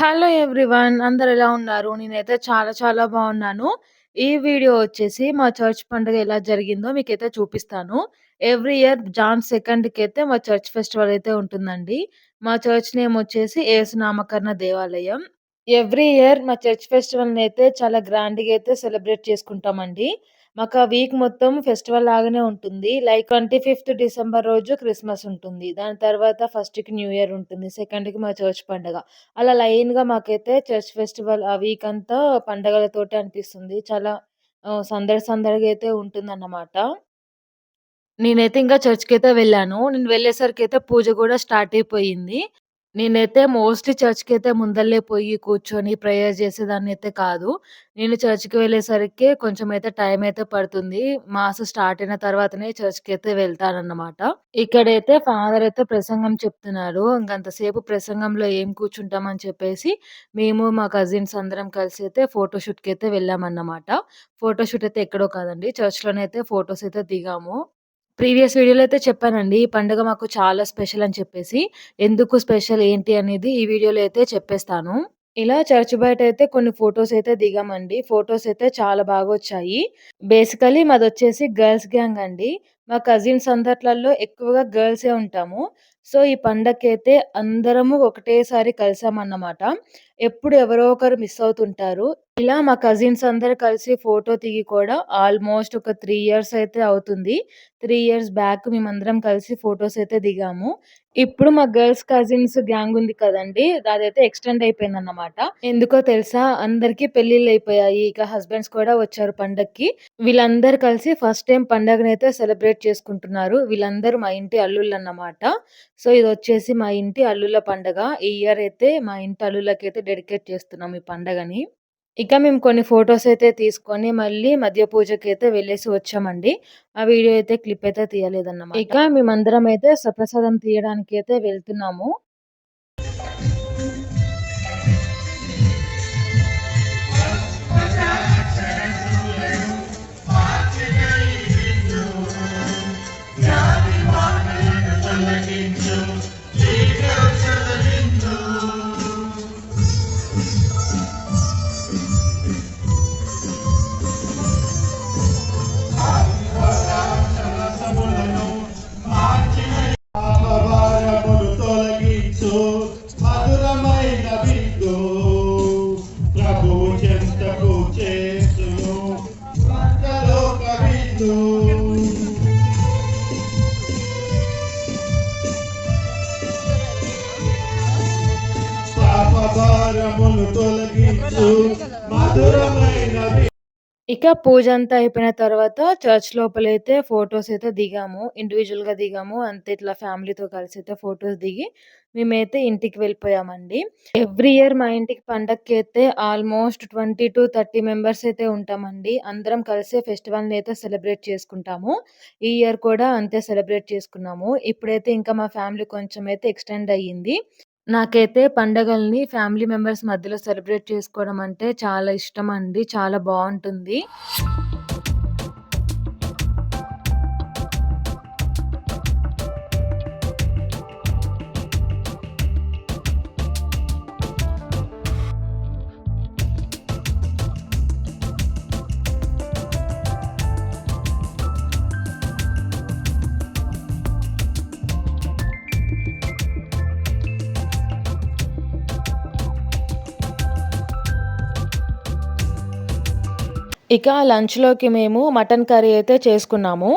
Hello everyone. అందరు ఎలా ఉన్నారు? నేనైతే చాలా చాలా బాగున్నాను. ఈ వీడియో వచ్చేసి మా చర్చ్ పండుగ ఎలా జరిగిందో మీకైతే చూపిస్తాను. ఎవ్రీ ఇయర్ జాన్ సెకండ్‌కైతే మా చర్చ్ ఫెస్టివల్ అయితే ఉంటుందండి. మా చర్చ్ నేమ్ వచ్చేసి ఏసు నామకరణ దేవాలయం. ఎవ్రీ ఇయర్ మా చర్చ్ ఫెస్టివల్ని అయితే చాలా గ్రాండ్‌గా అయితే సెలబ్రేట్ చేసుకుంటామండి. మాకు ఆ వీక్ మొత్తం ఫెస్టివల్ లాగానే ఉంటుంది. లైక్ 25థ్ డిసెంబర్ రోజు క్రిస్మస్ ఉంటుంది. దాని తర్వాత ఫస్ట్‌కి న్యూ ఇయర్ ఉంటుంది. సెకండ్‌కి మా చర్చ్ పండగ. అలా లైన్‌గా మాకైతే చర్చ్ ఫెస్టివల్ ఆ వీక్ అంతా పండగలతోటే అనిపిస్తుంది. చాలా సందడి సందడిగా అయితే ఉంటుందన్నమాట. నేనైతే ఇంకా చర్చ్‌కైతే వెళ్ళాను. నేను వెళ్ళేసరికి అయితే పూజ కూడా స్టార్ట్ అయిపోయింది. నేనైతే మోస్ట్‌లీ చర్చ్‌కైతే ముందలే పోయి కూర్చొని ప్రేయర్ చేసేదాన్నయితే కాదు. నేను చర్చ్‌కి వెళ్ళేసరికి కొంచెం అయితే టైం అయితే పడుతుంది. మాస్ స్టార్ట్ అయిన తర్వాతనే చర్చ్‌కైతే వెళ్తానన్నమాట. ఇక్కడైతే ఫాదర్ అయితే ప్రసంగం చెప్తున్నారు. ఇంకంతసేపు ప్రసంగంలో ఏం కూర్చుంటామని చెప్పేసి మేము మా కజిన్స్ అందరం కలిసి అయితే ఫోటోషూట్‌కైతే వెళ్ళామన్నమాట. ఫోటోషూట్ అయితే ఎక్కడో కాదండి. చర్చ్‌లోనే అయితే ఫోటోస్ అయితే దిగాము. ప్రీవియస్ వీడియోలో అయితే చెప్పానండి. ఈ పండుగ మాకు చాలా స్పెషల్ అని చెప్పేసి. ఎందుకు స్పెషల్ ఏంటి అనేది ఈ వీడియోలో అయితే చెప్పేస్తాను. ఇలా చర్చ్ బయటైతే కొన్ని ఫోటోస్ అయితే దిగామండి. ఫోటోస్ అయితే చాలా బాగొచ్చాయి. బేసికల్లీ మాదొచ్చేసి గర్ల్స్ గ్యాంగ్ అండి. మా కజిన్స్ అందట్లలో ఎక్కువగా గర్ల్సే ఉంటాము. సో, ఈ పండగకైతే అందరము ఒకటేసారి కలిసామన్నమాట. ఎప్పుడు ఎవరో ఒకరు మిస్ అవుతుంటారు. ఇలా మా కజిన్స్ అందరూ కలిసి ఫోటో దిగి కూడా ఆల్మోస్ట్ ఒక 3 ఇయర్స్ అయితే అవుతుంది. 3 ఇయర్స్ బ్యాక్ మేమందరం కలిసి ఫోటోస్ అయితే దిగాము. ఇప్పుడు మా గర్ల్స్ కజిన్స్ గ్యాంగ్ ఉంది కదండీ! అదైతే ఎక్స్‌టెండ్ అయిపోయిందన్నమాట. ఎందుకో తెలుసా? అందరికి అయిపోయాయి ఇక హస్బెండ్స్ కూడా వచ్చారు పండక్కి. వీళ్ళందరూ కలిసి ఫస్ట్ టైమ్ పండగనైతే సెలబ్రేట్ చేసుకుంటున్నారు. వీళ్ళందరూ మా ఇంటి అల్లుళ్ళన్నమాట. సో, ఇది వచ్చేసి మా ఇంటి అల్లుళ్ళ పండగ. ఈ ఇయర్ అయితే మా ఇంటి అల్లుళ్ళకైతే డెడికేట్ చేస్తున్నాం ఈ పండగని. ఇక మేము కొన్ని ఫొటోస్ అయితే తీసుకొని మళ్ళీ మధ్య పూజకి అయితే వెళ్ళేసి వచ్చామండి. ఆ వీడియో అయితే క్లిప్ అయితే తీయలేదన్నమాట. ఇక మేమందరం అయితే సప్రసాదం అయితే వెళ్తున్నాము. తొలగించు మధురమైన ఇక పూజ అంతా అయిపోయిన తర్వాత చర్చ్ లోపలైతే ఫొటోస్ అయితే దిగాము. ఇండివిజువల్గా దిగాము. అంతే ఇట్లా ఫ్యామిలీతో కలిసి అయితే ఫొటోస్ దిగి మేమైతే ఇంటికి వెళ్ళిపోయామండి. ఎవ్రీ ఇయర్ మా ఇంటికి పండగకైతే ఆల్మోస్ట్ 20-30 మెంబర్స్ అయితే ఉంటామండి. అందరం కలిసి ఫెస్టివల్‌ని అయితే సెలబ్రేట్ చేసుకుంటాము. ఈ ఇయర్ కూడా అంతే సెలబ్రేట్ చేసుకున్నాము. ఇప్పుడైతే ఇంకా మా ఫ్యామిలీ కొంచెం అయితే ఎక్స్‌టెండ్ అయ్యింది. నాకైతే పండగల్ని ఫ్యామిలీ మెంబర్స్ మధ్యలో సెలబ్రేట్ చేసుకోవడం అంటే చాలా ఇష్టం అండి చాలా బావుంటుంది. ఇక లంచ్‌లోకి మేము మటన్ కర్రీ అయితే చేసుకున్నాము.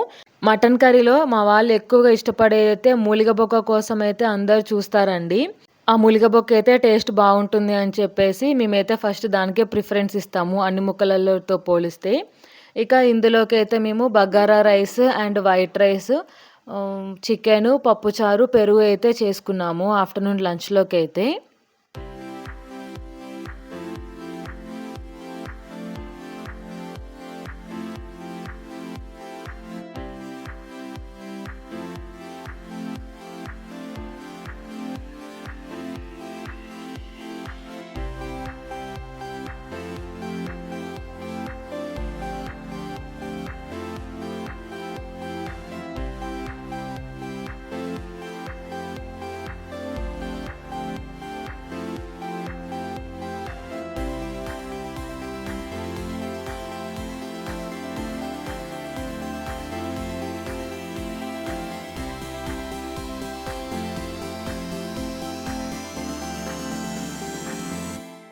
మటన్ కర్రీలో మా వాళ్ళు ఎక్కువగా ఇష్టపడేదైతే మూలిగ బొక్క కోసం అయితే అందరు చూస్తారండి. ఆ మూలిగ బొక్క అయితే టేస్ట్ బాగుంటుంది అని చెప్పేసి మేమైతే ఫస్ట్ దానికే ప్రిఫరెన్స్ ఇస్తాము అన్ని ముక్కలతో పోలిస్తే. ఇక ఇందులోకి అయితే మేము bagara rice and white rice chicken, పప్పుచారు, పెరుగు అయితే చేసుకున్నాము ఆఫ్టర్‌నూన్ లంచ్‌లోకైతే.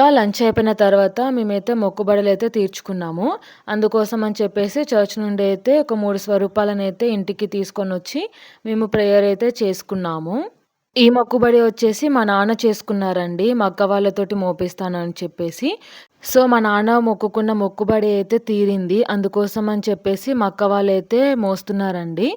లంచ్ అయిపోయిన తర్వాత మేమైతే మొక్కుబడులు అయితే తీర్చుకున్నాము. అందుకోసం అని చెప్పేసి చర్చ్ నుండి అయితే ఒక మూడు స్వరూపాలను అయితే ఇంటికి తీసుకొని వచ్చి మేము ప్రేయర్ అయితే చేసుకున్నాము. ఈ మొక్కుబడి వచ్చేసి మా నాన్న చేసుకున్నారండి. మా అక్క వాళ్ళతోటి మోపిస్తానని చెప్పేసి. సో, మా నాన్న మొక్కుకున్న మొక్కుబడి అయితే తీరింది. అందుకోసం అని చెప్పేసి మా అక్క వాళ్ళైతే మోస్తున్నారండి.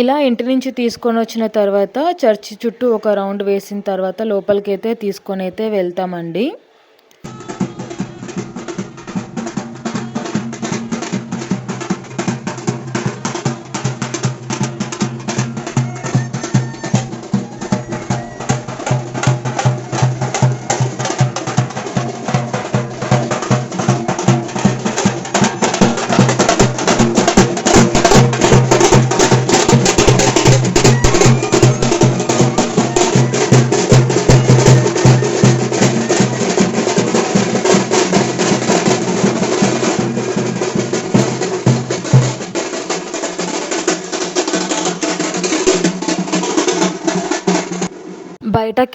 ఇలా ఇంటి నుంచి తీసుకొని వచ్చిన తర్వాత చర్చి చుట్టూ ఒక రౌండ్ వేసిన తర్వాత లోపలికైతే తీసుకొని అయితే వెళ్తామండి.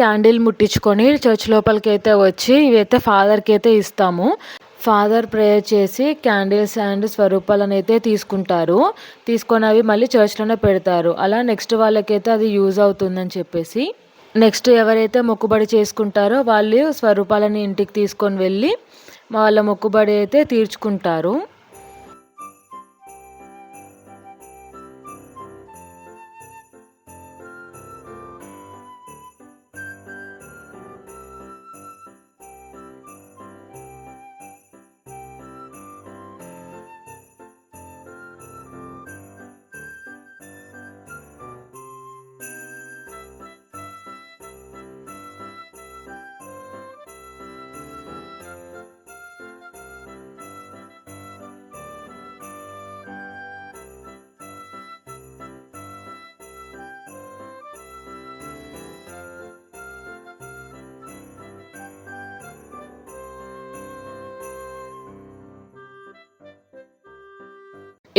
క్యాండిల్ ముట్టించుకొని చర్చ్ లోపలికైతే వచ్చి ఇవైతే ఫాదర్కి అయితే ఇస్తాము. ఫాదర్ ప్రేయర్ చేసి క్యాండిల్స్ అండ్ స్వరూపాలను అయితే తీసుకుంటారు. తీసుకొని అవి మళ్ళీ చర్చ్‌లోనే పెడతారు. అలా నెక్స్ట్ వాళ్ళకైతే అది యూజ్ అవుతుందని చెప్పేసి. నెక్స్ట్ ఎవరైతే మొక్కుబడి చేసుకుంటారో వాళ్ళు స్వరూపాలని ఇంటికి తీసుకొని వెళ్ళి వాళ్ళ మొక్కుబడి అయితే తీర్చుకుంటారు.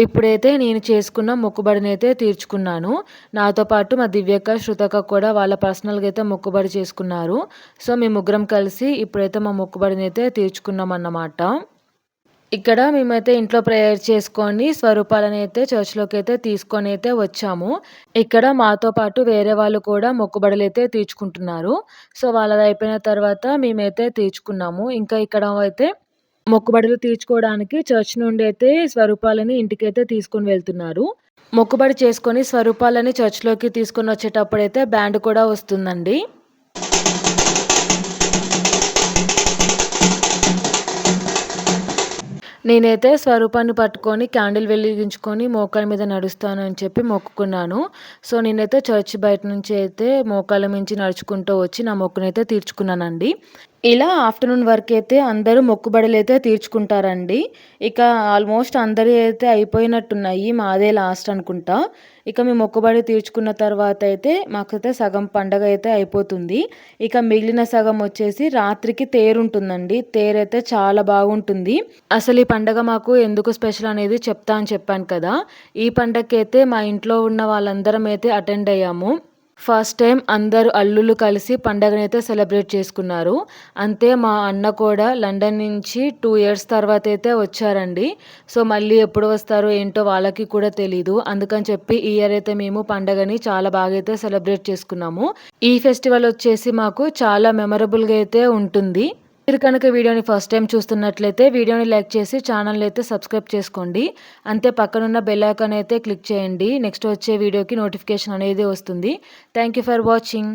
ఇప్పుడైతే నేను చేసుకున్న మొక్కుబడినైతే తీర్చుకున్నాను. నాతో పాటు మా దివ్యక్క, శృతక్క కూడా వాళ్ళ పర్సనల్‌గా అయితే మొక్కుబడి చేసుకున్నారు. సో, మేము ముగ్గురం కలిసి ఇప్పుడైతే మా మొక్కుబడినైతే తీర్చుకున్నామన్నమాట. ఇక్కడ మేమైతే ఇంట్లో ప్రేయర్ చేసుకొని స్వరూపాలనైతే తీసుకొని అయితే వచ్చాము. ఇక్కడ మాతో పాటు వేరే వాళ్ళు కూడా మొక్కుబడులైతే తీర్చుకుంటున్నారు. సో, వాళ్ళది అయిపోయిన తర్వాత మేమైతే తీర్చుకున్నాము. ఇంకా ఇక్కడ అయితే మొక్కుబడులు తీర్చుకోవడానికి చర్చ్ నుండి అయితే స్వరూపాలని ఇంటికైతే తీసుకొని వెళ్తున్నారు. మొక్కుబడి చేసుకొని స్వరూపాలని చర్చ్‌లోకి తీసుకొని వచ్చేటప్పుడైతే బ్యాండ్ కూడా వస్తుందండి. నేనైతే స్వరూపాన్ని పట్టుకొని క్యాండిల్ వెలిగించుకొని మోకాళ్ళ మీద నడుస్తాను అని చెప్పి మొక్కుకున్నాను. సో, నేనైతే చర్చ్ బయట నుంచి అయితే మోకాళ్ళ మించి నడుచుకుంటూ వచ్చి నా మొక్కునైతే తీర్చుకున్నానండి. ఇలా ఆఫ్టర్‌నూన్ వరకైతే అందరూ మొక్కుబడులైతే తీర్చుకుంటారండి. ఇక ఆల్మోస్ట్ అందరి అయితే అయిపోయినట్టున్నాయి. మాదే లాస్ట్ అనుకుంటా. ఇక మేము మొక్కుబడి తీర్చుకున్న తర్వాత అయితే మాకైతే సగం పండగ అయితే అయిపోతుంది. ఇక మిగిలిన సగం వచ్చేసి రాత్రికి తేరుంటుందండి. తేరైతే చాలా బాగుంటుంది. అసలు ఈ పండగ మాకు ఎందుకు స్పెషల్ అనేది చెప్తా అని చెప్పాను కదా! ఈ పండగకైతే మా ఇంట్లో ఉన్న వాళ్ళందరం అయితే అటెండ్ అయ్యాము. ఫస్ట్ టైం అందరు అల్లుళ్ళు కలిసి పండగనైతే సెలబ్రేట్ చేసుకున్నారు. అంతే మా అన్న కూడా లండన్ నుంచి టూ ఇయర్స్ తర్వాత అయితే వచ్చారండి. సో, మళ్ళీ ఎప్పుడు వస్తారో ఏంటో వాళ్ళకి కూడా తెలీదు. అందుకని చెప్పి ఈ ఇయర్ అయితే మేము పండగని చాలా బాగా అయితే సెలబ్రేట్ చేసుకున్నాము. ఈ ఫెస్టివల్ వచ్చేసి మాకు చాలా మెమరబుల్‌గా అయితే ఉంటుంది. మీరు కనుక వీడియోని ఫస్ట్ టైం చూస్తున్నట్లయితే వీడియోని లైక్ చేసి ఛానల్‌ని అయితే సబ్స్క్రైబ్ చేసుకోండి. అంతే పక్కనున్న బెల్ ఐకాన్ అయితే క్లిక్ చేయండి. నెక్స్ట్ వచ్చే వీడియోకి నోటిఫికేషన్ అనేది వస్తుంది. Thank you for watching.